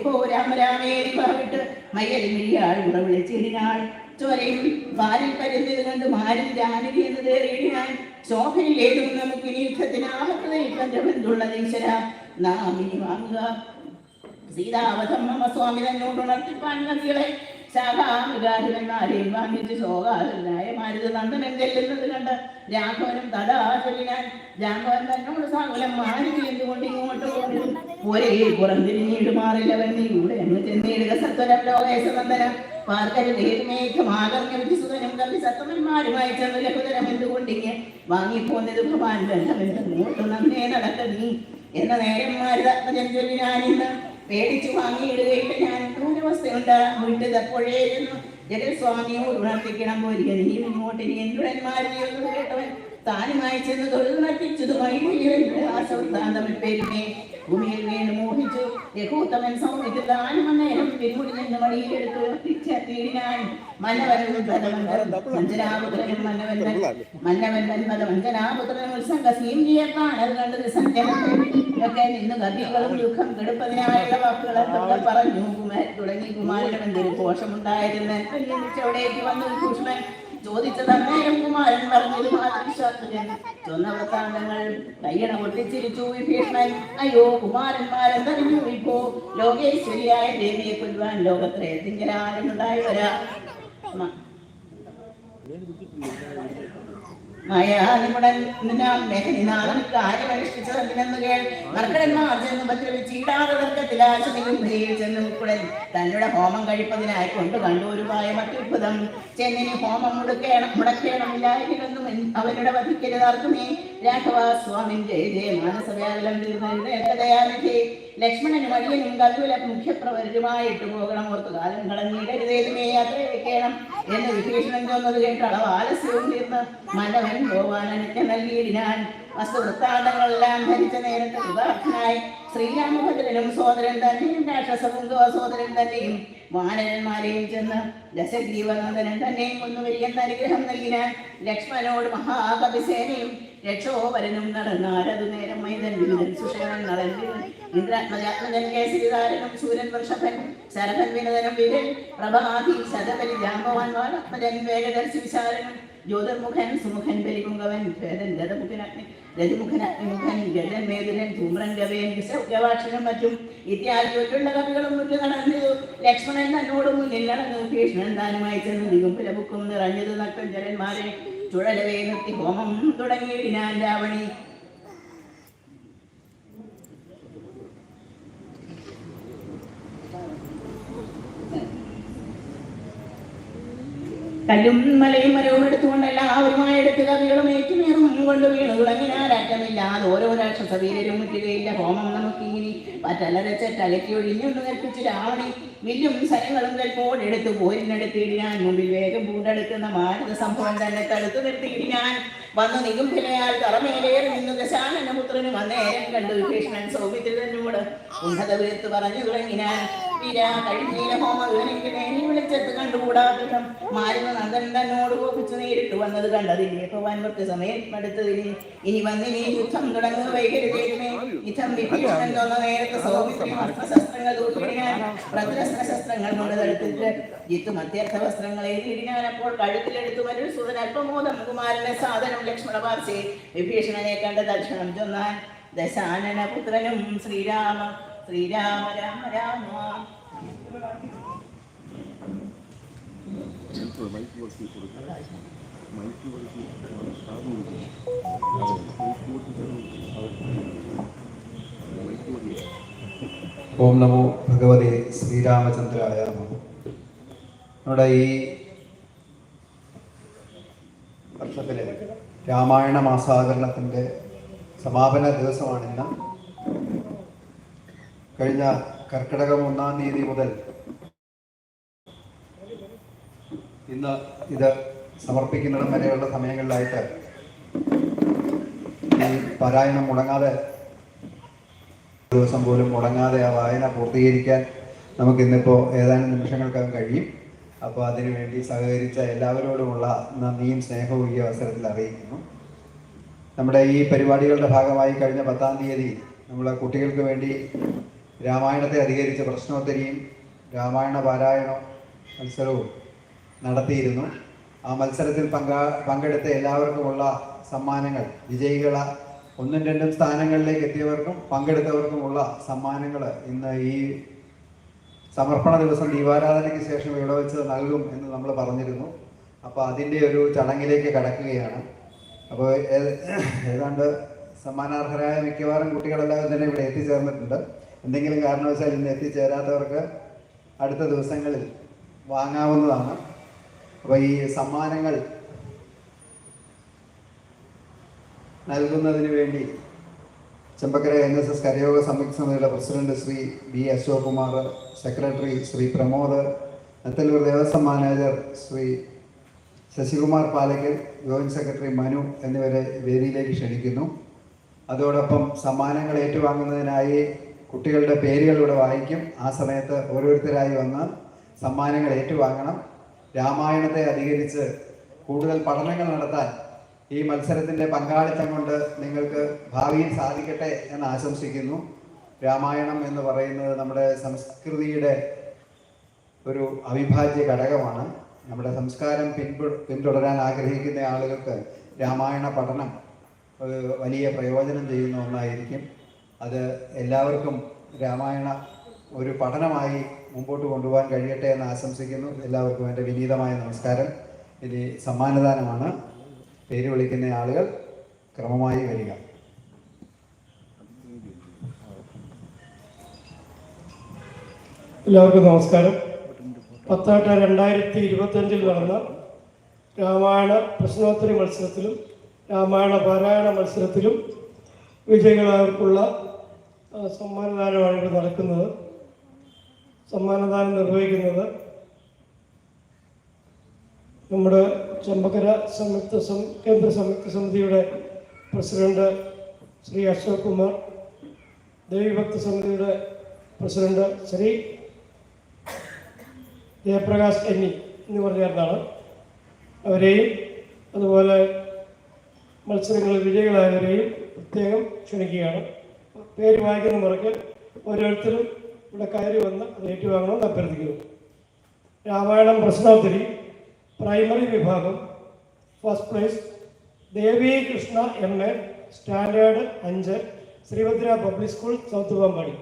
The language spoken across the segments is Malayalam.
ഓടിപ്പോ രാമരാമേരി പറഞ്ഞിട്ട് മയ്യൽ മിഴിയാൾ ഉറ വിളിച്ചിടിനാൾ ചോരയും വാരിൽ പരുന്നത് കണ്ട് മാരിൽ ജാനകി എന്ന് തേറിയിടിനാൻ ശോഭയിലേതും നമുക്ക് ഇനി യുദ്ധത്തിന് ആപത്തതയിൽ ഈശ്വര നാം ഇനി വാങ്ങുക. സീതാവധം മമ സ്വാമി തന്നോട് ഉണർത്തിപ്പാൻ നദികളെ. ശാഖാമൃഗാധിപന്മാരെയും വാങ്ങിച്ച് ശോകാരനായ മാരുത നന്ദനം ചെല്ലുന്നത് കണ്ട് രാഘവനും തഥാ ചൊല്ലിനാൻ രാഘവൻ തന്നോട് സാകുലം മാറി എന്തുകൊണ്ട് ഇങ്ങോട്ട് പോകുന്നു ഒരേ പുറംതിരിഞ്ഞിടുമാറില്ലവൻ നീ ഇവിടെ അങ്ങ് ചെന്നിടുക സത്വരം ലോകേശനന്ദനം പാർക്കരുതേതുമേഘമാകർമ്മ്യം സുതനും കവി സത്തമന്മാരുമായി ചെന്ന് ലഘുതരം എന്തുകൊണ്ടിങ്ങ് വാങ്ങിപ്പോന്നത്? ഭവാൻ ബന്ധമെന്ന് മൂട്ട് നന്നേ നടക്ക നീ എന്ന നേരം മാരുതാത്മജൻ ചൊല്ലിനാനിന്ന് പേടിച്ചു വാങ്ങിയിടുകയിട്ട് ഞാൻ ദൂരവസ്ഥയുണ്ട് വീട്ടിൽ എപ്പോഴേയിരുന്നു ജഗത്സ്വാമിയോട് ഉണർത്തിക്കണം പോയിരിക്കുന്നു. ഈ മുമ്പോട്ട് ഇനി എന്തുടന്മാരിയൊന്നും കേട്ടവൻ താനുമായി ചെന്ന് തൊഴിൽ നട്ടിച്ചതുമായി ആസവൃത്താന്തമിൽ പേരുമേ. ഭൂമിയിൽ വീണ് മോഹിച്ചു. രഘൂത്തമൻ സൗമ്യത്തിൽ താനും അന്നേരം പിന്മുടി നിന്ന് മടിയിലെടുത്ത് തിരിച്ചെത്തിയിടിനാൻ മന്നവനും വഞ്ചനാപുത്രനും മന്നവൻ മന്നവൻ വൻപത വഞ്ചനാപുത്രനും ഉത്സംഗ കാണൽ കണ്ടത് സഞ്ജനത്തെ ഒക്കെ നിന്ന് കവികളും ദുഃഖം കെടുപ്പതിനായുള്ള വാക്കുകളൊക്കെ പറഞ്ഞു. കുമാരൻ തുടങ്ങി കുമാരനും എന്തൊരു കോഷമുണ്ടായിരുന്നു. അവിടേക്ക് വന്നു കൂഷ്മൻ. ചോദിച്ചത് അന്നേരം കുമാരൻ പറഞ്ഞത് ചൊന്ന വൃത്താന്തങ്ങൾ കയ്യണ പൊട്ടിച്ചിരിച്ചു വിഭീഷണൻ അയ്യോ കുമാരന്മാരെന്തറിഞ്ഞു ഇപ്പോ? ലോകേശ്വരിയായ ദേവിയെ കൊല്ലുവാൻ ലോകത്രയത്തിങ്കലാരും ഉണ്ടായി വരാ. തന്നുടെ ഹോമം കഴിപ്പതിനായി കൊണ്ട് കണ്ടു ഒരു പായം അത്യുത്ഭുതം ചെന്നിനി ഹോമം മുടക്കേണം മുടക്കേണമില്ലായിരുന്നെന്നും അവരുടെ വധിക്കരുതാർക്കുമേ. രാഘവ സ്വാമി ജയ ജയ മാനസവ്യാകുലം തീർന്നേ ലക്ഷ്മണനും അടിയനും കല്ലുല മുഖ്യപ്രവരുമായിട്ട് പോകണം ഓർത്തു കാലം കളഞ്ഞിടരുതേതുമേ യാത്ര വെക്കണം എന്ന് വിഭീഷണൻ തോന്നത് കേട്ട്. അളവ് ആലസ്യവും തീർന്ന് മന്നവൻ ഗോപാലനൊക്കെ നൽകിയിടിനാൻ വസ്തുവൃത്താന്തങ്ങളെല്ലാം ധരിച്ച നേരത്തെ വിവാഹനായി ശ്രീരാമഭദ്രനും സോദരൻ തന്നെയും രാക്ഷസവും സോദരൻ തന്നെയും വാനരന്മാരെയും ചെന്ന് ദശഗ്രീവനന്ദനൻ തന്നെയും കൊന്നുവരിയെന്ന അനുഗ്രഹം നൽകിനാൻ ലക്ഷ്മണനോട് മഹാകവിസേനയും രക്ഷോപരനും നടന്നാരതു നേരം മൈതൻ സുഷേണൻ നടന്നു ഇന്ദ്രാത്മജാത്മജൻ കേസരിതാരനും സൂര്യൻ വർഷഭൻ ശരഭൻ വിനദനം വിരൽ പ്രഭാതി ശതപരി ജാമ്പവാൻ വാളാത്മജൻ വേഗദർശി വിശാലനും ജ്യോതിർമുഖൻ സുമുഖൻ ബലിപുങ്കവൻ ഭേദൻ രഥമുഖൻ രതിമുഖനഗ്നിമുഖൻ ഗജൻ മേതുരൻ ധൂമ്രൻ ഗവയൻ ഗവാക്ഷനും മറ്റും. ഇത്യാദിയുള്ള കവികളും മുറ്റു നടന്നു ലക്ഷ്മണൻ തന്നോട് മുന്നിൽ നടന്നു ഭീഷണൻ താനുമായി ചെന്ന് ദിഗുംബുല നിറഞ്ഞത് നക്കം ജലന്മാരെ ചുഴലവേ നിർത്തി ഹോമം തുടങ്ങിയിടിനാൻ രാവണി. കല്ലും മലയും മരവും എടുത്തുകൊണ്ട് എല്ലാവരുമായി എടുത്ത് കവികളും ഏറ്റുമേറും കൊണ്ട് വീണു തുടങ്ങിനാരറ്റമില്ലാതെ ഓരോ രാക്ഷസ മുറ്റുകയില്ല. ഹോമം നമുക്ക് ഇനി പറ്റലരച്ചലക്കി ഒഴിഞ്ഞുകൊണ്ട് കൽപ്പിച്ച് രാവണി വില്ലും സരങ്ങളും കൽപ്പോടെടുത്ത് പോരിനെടുത്തിടിനാൻ മുമ്പിൽ വേഗം പൂണ്ടെടുക്കുന്ന മാരുത സംഭവം തന്നെ തടുത്തു നിർത്തിയിടിനാൻ വന്നു നികുംഭിലയാൽ തറമേലേറി നിന്നു ദശാനന പുത്രനും അന്നേരം കണ്ടു കൃഷ്ണൻ സൗമിത്രനോട് ഉന്നത വീർത്ത് പറഞ്ഞു തുടങ്ങിനാൻ വിളിച്ചെത്ത് നേരിട്ട് വന്നത് കണ്ടതില്ലേ? ഭവാൻ കുറച്ച് സമയം അടുത്തതിന് ഇനി വന്നിനി യുദ്ധം യുദ്ധം വിഭീഷണൻ തോന്ന നേരത്തെ കൊണ്ട് അപ്പോൾ കഴുത്തിലെടുത്തു വരും അല്പമോദം കുമാരനെ സാധനം ലക്ഷ്മണ പാർശ്വേ വിഭീഷണനെ കണ്ട ദർശനം ചൊന്നാൻ ദശാനന പുത്രനും ശ്രീരാമ ശ്രീരാമ രാമ രാമ ഓം നമോ ഭഗവതി ശ്രീരാമചന്ദ്രായ നമഃ. നമ്മുടെ ഈ വർഷത്തിലെ രാമായണ മാസാചരണത്തിന്റെ സമാപന ദിവസമാണിന്ന് കഴിഞ്ഞ കർക്കിടകം ഒന്നാം തീയതി മുതൽ ഇന്ന് ഇത് സമർപ്പിക്കുന്നിടം വരെയുള്ള സമയങ്ങളിലായിട്ട് ഈ പാരായണം മുടങ്ങാതെ ദിവസം പോലും മുടങ്ങാതെ ആ വായന പൂർത്തീകരിക്കാൻ നമുക്ക് ഇന്നിപ്പോൾ ഏതാനും നിമിഷങ്ങൾക്കകം കഴിയും. അപ്പോൾ അതിനുവേണ്ടി സഹകരിച്ച എല്ലാവരോടുമുള്ള നന്ദിയും സ്നേഹവും ഈ അവസരത്തിൽ അറിയിക്കുന്നു. നമ്മുടെ ഈ പരിപാടികളുടെ ഭാഗമായി കഴിഞ്ഞ പത്താം തീയതി നമ്മൾ കുട്ടികൾക്ക് വേണ്ടി രാമായണത്തെ അധികരിച്ച പ്രശ്നോത്തരിയും രാമായണ പാരായണ മത്സരവും നടത്തിയിരുന്നു. ആ മത്സരത്തിൽ പങ്കാ പങ്കെടുത്ത എല്ലാവർക്കുമുള്ള സമ്മാനങ്ങൾ വിജയികള ഒന്നും രണ്ടും സ്ഥാനങ്ങളിലേക്ക് എത്തിയവർക്കും പങ്കെടുത്തവർക്കുമുള്ള സമ്മാനങ്ങൾ ഇന്ന് ഈ സമർപ്പണ ദിവസം ദീപാരാധനയ്ക്ക് ശേഷം ഇവിടെ വെച്ച് നൽകും എന്ന് നമ്മൾ പറഞ്ഞിരുന്നു. അപ്പോൾ അതിന്റെ ഒരു ചടങ്ങിലേക്ക് കടക്കുകയാണ്. അപ്പോൾ ഏതാണ്ട് സമ്മാനാർഹരായ മിക്കവാറും കുട്ടികളെല്ലാവരും തന്നെ ഇവിടെ എത്തിച്ചേർന്നിട്ടുണ്ട്. എന്തെങ്കിലും കാരണവശാൽ ഇന്ന് എത്തിച്ചേരാത്തവർക്ക് അടുത്ത ദിവസങ്ങളിൽ വാങ്ങാവുന്നതാണ്. അപ്പോൾ ഈ സമ്മാനങ്ങൾ നൽകുന്നതിന് വേണ്ടി ചെമ്പക്കര എൻ എസ് എസ് കരയോഗ സംയുക്ത സമിതിയുടെ president Shri B Ashok Kumar secretary Shri Pramod Nathallur Devaswom manager Shri Sasikumar Palakkal joint secretary Manu എന്നിവരെ വേദിയിലേക്ക് ക്ഷണിക്കുന്നു. അതോടൊപ്പം സമ്മാനങ്ങൾ ഏറ്റുവാങ്ങുന്നതിനായി കുട്ടികളുടെ പേരുകൾ ഇവിടെ വായിക്കും. ആ സമയത്ത് ഓരോരുത്തരായി വന്ന് സമ്മാനങ്ങൾ ഏറ്റുവാങ്ങണം. രാമായണത്തെ അധികരിച്ച് കൂടുതൽ പഠനങ്ങൾ നടത്താൻ ഈ മത്സരത്തിന്റെ പങ്കാളിത്തം കൊണ്ട് നിങ്ങൾക്ക് ഭാവിയിൽ സാധിക്കട്ടെ എന്ന് ആശംസിക്കുന്നു. രാമായണം എന്ന് പറയുന്നത് നമ്മുടെ സംസ്കൃതിയുടെ ഒരു അവിഭാജ്യ ഘടകമാണ്. നമ്മുടെ സംസ്കാരം പിൻപു പിന്തുടരാൻ ആഗ്രഹിക്കുന്ന ആളുകൾക്ക് രാമായണ പഠനം വലിയ പ്രയോജനം ചെയ്യുന്ന ഒന്നായിരിക്കും. അത് എല്ലാവർക്കും രാമായണ ഒരു പഠനമായി മുമ്പോട്ട് കൊണ്ടുപോകാൻ കഴിയട്ടെ എന്ന് ആശംസിക്കുന്നു. എല്ലാവർക്കും എന്റെ വിനീതമായ നമസ്കാരം. ഇനി സമ്മാനദാനമാണ്. പേര് വിളിക്കുന്ന ആളുകൾ ക്രമമായി വരിക. എല്ലാവർക്കും നമസ്കാരം. പത്താട്ട് രണ്ടായിരത്തി ഇരുപത്തഞ്ചിൽ നടന്ന രാമായണ പ്രശ്നോത്തരി മത്സരത്തിലും രാമായണ പാരായണ മത്സരത്തിലും വിജയികളായവർക്കുള്ള സമ്മാനദാനമാണ് ഇവിടെ നടക്കുന്നത്. സമ്മാനദാനം നിർവഹിക്കുന്നത് നമ്മുടെ ചെമ്പക്കര സംയുക്ത കേന്ദ്ര സംയുക്ത സമിതിയുടെ പ്രസിഡന്റ് ശ്രീ അശോക് കുമാർ ദേവിഭക്ത സമിതിയുടെ പ്രസിഡന്റ് ശ്രീ ജയപ്രകാശ് എന്നി എന്നിവർ ചേർന്നാണ് അവരെയും അതുപോലെ മത്സരങ്ങളിൽ വിജയികളായവരെയും പ്രത്യേകം ക്ഷണിക്കുകയാണ്. പേര് വായിക്കുന്ന മുറയ്ക്ക് ഓരോരുത്തരും ഇവിടെ കയറി വന്ന് അത് ഏറ്റുവാങ്ങണമെന്ന് അഭ്യർത്ഥിക്കുന്നു. രാമായണം പ്രശ്നോത്തരി പ്രൈമറി വിഭാഗം first prize Devi Krishna M A standard അഞ്ച് Sreebhadra public school south Pampady.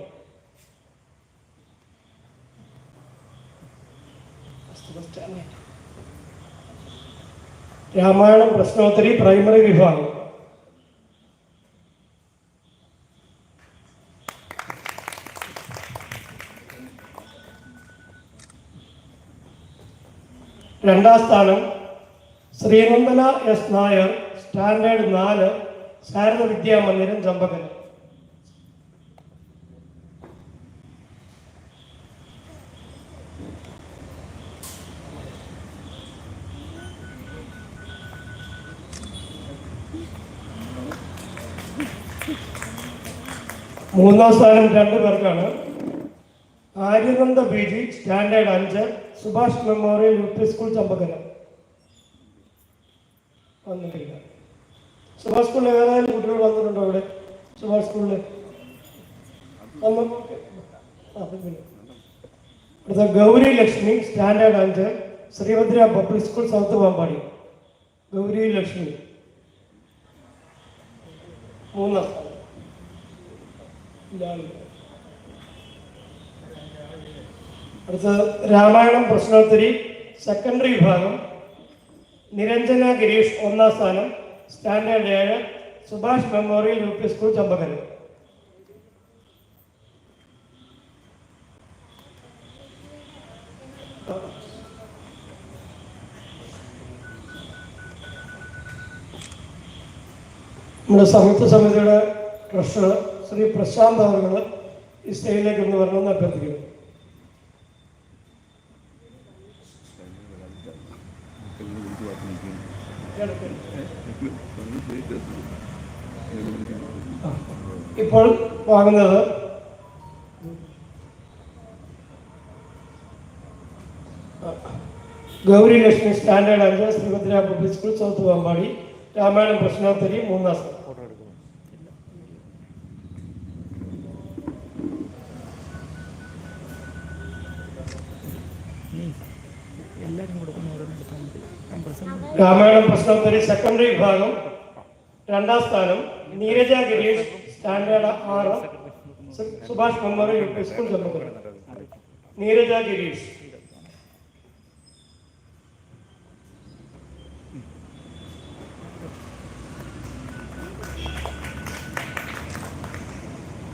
Ramayanam പ്രശ്നോത്തരി primary വിഭാഗം. രണ്ടാം സ്ഥാനം ശ്രീനന്ദന എസ് നായർ സ്റ്റാൻഡേർഡ് നാല് ശാരദ വിദ്യാമന്ദിരം ചമ്പകൻ. മൂന്നാം സ്ഥാനം രണ്ടു പേർക്കാണ്. ആര്യനന്ദ പി ജി സ്റ്റാൻഡേർഡ് അഞ്ച് Subhash memorial U P school Champakkara വന്നിട്ടില്ല. സുഭാഷ് സ്കൂളിൽ ഏതായാലും കുട്ടികൾ വന്നിട്ടുണ്ടോ ഇവിടെ സുഭാഷ് സ്കൂളിൽ. അടുത്ത ഗൗരി ലക്ഷ്മി സ്റ്റാൻഡേർഡ് അഞ്ച് Sreebhadra public school south Pampady. Gowri Lakshmi. മൂന്നാം സ്ഥാനം. ഇല്ല അടുത്ത രാമായണം പ്രശ്നോത്തരി സെക്കൻഡറി വിഭാഗം നിരഞ്ജന ഗിരീഷ് ഒന്നാം സ്ഥാനം സ്റ്റാൻഡേർഡ് ഏഴ് Subhash memorial U P school Champakkara നമ്മുടെ സംയുക്ത സമിതിയുടെ ട്രഷറർ ശ്രീ പ്രശാന്ത് അവർ ഈ സ്റ്റേജിലേക്ക് ഒന്ന് വരണമെന്ന് അഭ്യർത്ഥിക്കുന്നു. വാങ്ങുന്നത് ഗൗരി ലക്ഷ്മി സ്റ്റാൻഡേർഡ് അഞ്ച് Sreebhadra public school south Pampady Ramayanam പ്രശ്നോത്തരി മൂന്നാം രാമായണം പ്രശ്നോത്തരി സെക്കൻഡറി വിഭാഗം രണ്ടാം സ്ഥാനം നീരജ ഗിരീഷ് സ്റ്റാൻഡേർഡ് ആറ്. Subhash memorial U school Chembakkara Neeraja Girish.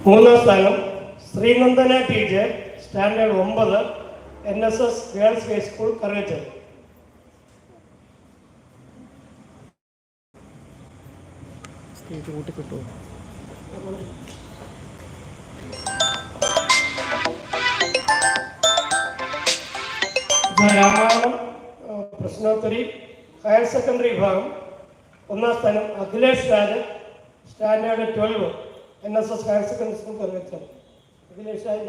മൂന്നാം സ്ഥാനം ശ്രീനന്ദന ടി ജെ സ്റ്റാൻഡേർഡ് ഒമ്പത് N S S girls high school Karechar Ramayanam പ്രശ്നോത്തരി higher secondary വിഭാഗം ഒന്നാം സ്ഥാനം Akhilesh Raj standard twelve N S S higher secondary school Karuvachal Akhilesh Raj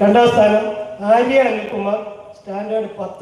രണ്ടാം സ്ഥാനം ആര്യ അനിൽകുമാർ സ്റ്റാൻഡേർഡ് പത്ത്.